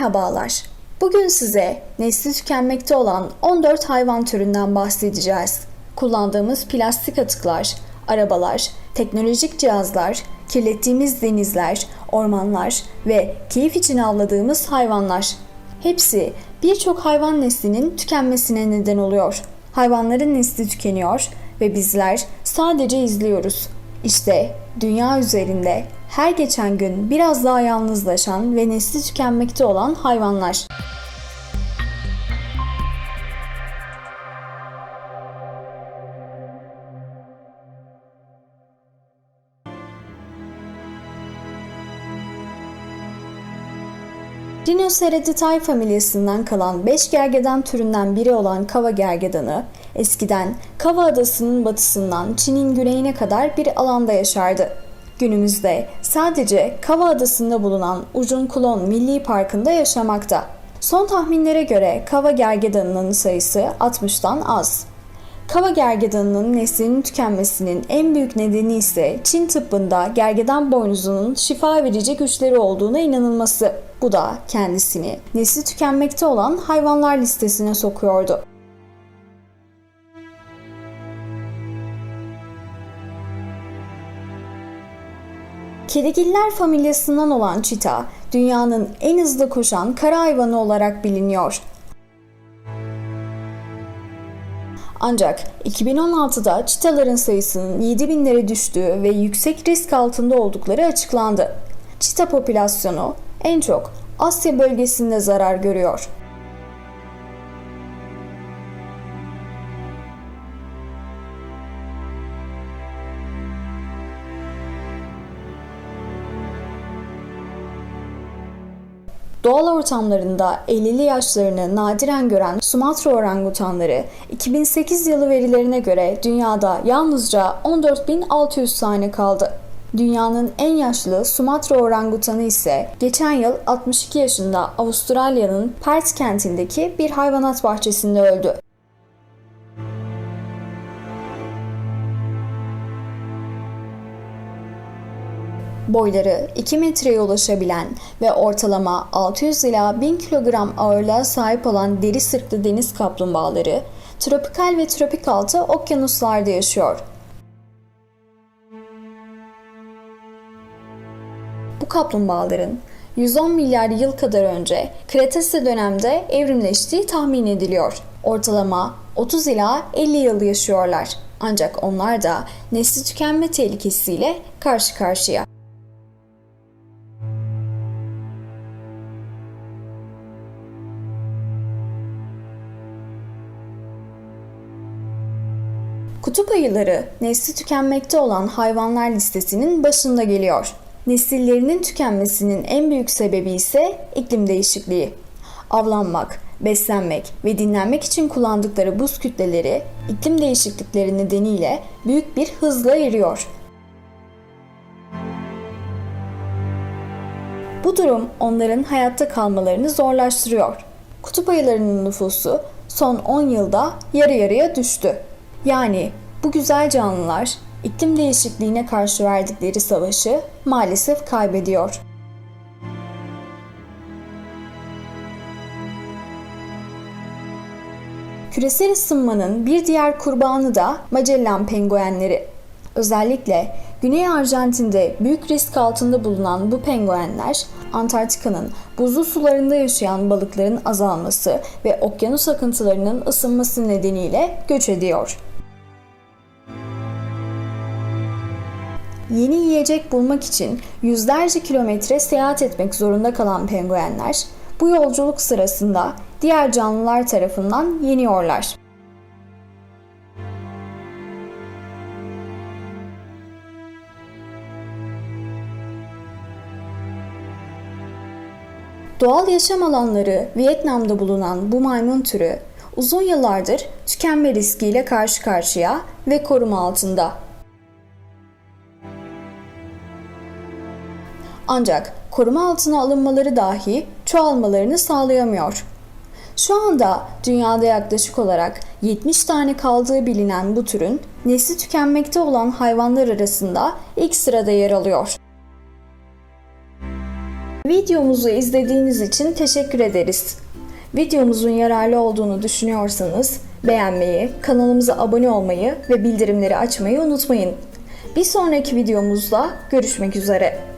Merhabalar. Bugün size nesli tükenmekte olan 14 hayvan türünden bahsedeceğiz. Kullandığımız plastik atıklar, arabalar, teknolojik cihazlar, kirlettiğimiz denizler, ormanlar ve keyif için avladığımız hayvanlar. Hepsi birçok hayvan neslinin tükenmesine neden oluyor. Hayvanların nesli tükeniyor ve bizler sadece izliyoruz. İşte dünya üzerinde her geçen gün biraz daha yalnızlaşan ve nesli tükenmekte olan hayvanlar. Rhinoceratidæ familyasından kalan 5 gergedan türünden biri olan kava gergedanı, eskiden Kava Adası'nın batısından Çin'in güneyine kadar bir alanda yaşardı. Günümüzde sadece Kava Adası'nda bulunan Ujun Kulon Milli Parkı'nda yaşamakta. Son tahminlere göre kava gergedanının sayısı 60'tan az. Kava gergedanının neslinin tükenmesinin en büyük nedeni ise Çin tıbbında gergedan boynuzunun şifa verici güçleri olduğuna inanılması. Bu da kendisini nesli tükenmekte olan hayvanlar listesine sokuyordu. Kedigiller familyasından olan çita, dünyanın en hızlı koşan kara hayvanı olarak biliniyor. Ancak 2016'da çitaların sayısının 7000'lere düştüğü ve yüksek risk altında oldukları açıklandı. Çita popülasyonu en çok Asya bölgesinde zarar görüyor. Doğal ortamlarında 50'li yaşlarını nadiren gören Sumatra orangutanları 2008 yılı verilerine göre dünyada yalnızca 14.600 tane kaldı. Dünyanın en yaşlı Sumatra orangutanı ise geçen yıl 62 yaşında Avustralya'nın Perth kentindeki bir hayvanat bahçesinde öldü. Boyları 2 metreye ulaşabilen ve ortalama 600 ila 1000 kilogram ağırlığa sahip olan deri sırtlı deniz kaplumbağaları, tropikal ve tropik altı okyanuslarda yaşıyor. Bu kaplumbağaların 110 milyar yıl kadar önce Kretase dönemde evrimleştiği tahmin ediliyor. Ortalama 30 ila 50 yıl yaşıyorlar. Ancak onlar da nesli tükenme tehlikesiyle karşı karşıya. Kutup ayıları nesli tükenmekte olan hayvanlar listesinin başında geliyor. Nesillerinin tükenmesinin en büyük sebebi ise iklim değişikliği. Avlanmak, beslenmek ve dinlenmek için kullandıkları buz kütleleri iklim değişiklikleri nedeniyle büyük bir hızla eriyor. Bu durum onların hayatta kalmalarını zorlaştırıyor. Kutup ayılarının nüfusu son 10 yılda yarı yarıya düştü. Yani bu güzel canlılar iklim değişikliğine karşı verdikleri savaşı maalesef kaybediyor. Küresel ısınmanın bir diğer kurbanı da Magellan penguenleri. Özellikle Güney Arjantin'de büyük risk altında bulunan bu penguenler, Antarktika'nın buzlu sularında yaşayan balıkların azalması ve okyanus akıntılarının ısınması nedeniyle göç ediyor. Yeni yiyecek bulmak için yüzlerce kilometre seyahat etmek zorunda kalan penguenler, bu yolculuk sırasında diğer canlılar tarafından yeniyorlar. Doğal yaşam alanları Vietnam'da bulunan bu maymun türü uzun yıllardır tükenme riskiyle karşı karşıya ve koruma altında. Ancak koruma altına alınmaları dahi çoğalmalarını sağlayamıyor. Şu anda dünyada yaklaşık olarak 70 tane kaldığı bilinen bu türün nesli tükenmekte olan hayvanlar arasında ilk sırada yer alıyor. Videomuzu izlediğiniz için teşekkür ederiz. Videomuzun yararlı olduğunu düşünüyorsanız beğenmeyi, kanalımıza abone olmayı ve bildirimleri açmayı unutmayın. Bir sonraki videomuzda görüşmek üzere.